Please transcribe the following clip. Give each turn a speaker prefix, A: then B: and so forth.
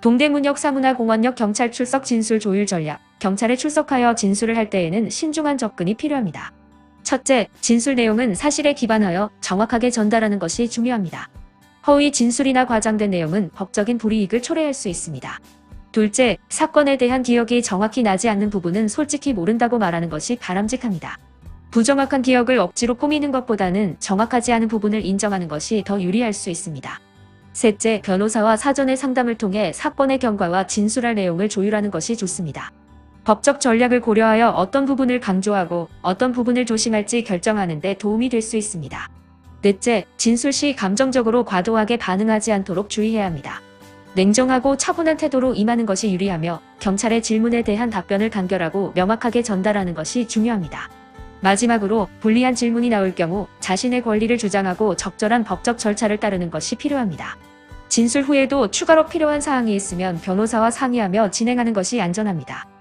A: 동대문역 사문화공원역 경찰 출석 진술 조율 전략. 경찰에 출석하여 진술을 할 때에는 신중한 접근이 필요합니다. 첫째, 진술 내용은 사실에 기반하여 정확하게 전달하는 것이 중요합니다. 허위 진술이나 과장된 내용은 법적인 불이익을 초래할 수 있습니다. 둘째, 사건에 대한 기억이 정확히 나지 않는 부분은 솔직히 모른다고 말하는 것이 바람직합니다. 부정확한 기억을 억지로 꾸미는 것보다는 정확하지 않은 부분을 인정하는 것이 더 유리할 수 있습니다. 셋째, 변호사와 사전의 상담을 통해 사건의 경과와 진술할 내용을 조율하는 것이 좋습니다. 법적 전략을 고려하여 어떤 부분을 강조하고 어떤 부분을 조심할지 결정하는 데 도움이 될 수 있습니다. 넷째, 진술 시 감정적으로 과도하게 반응하지 않도록 주의해야 합니다. 냉정하고 차분한 태도로 임하는 것이 유리하며 경찰의 질문에 대한 답변을 간결하고 명확하게 전달하는 것이 중요합니다. 마지막으로 불리한 질문이 나올 경우 자신의 권리를 주장하고 적절한 법적 절차를 따르는 것이 필요합니다. 진술 후에도 추가로 필요한 사항이 있으면 변호사와 상의하며 진행하는 것이 안전합니다.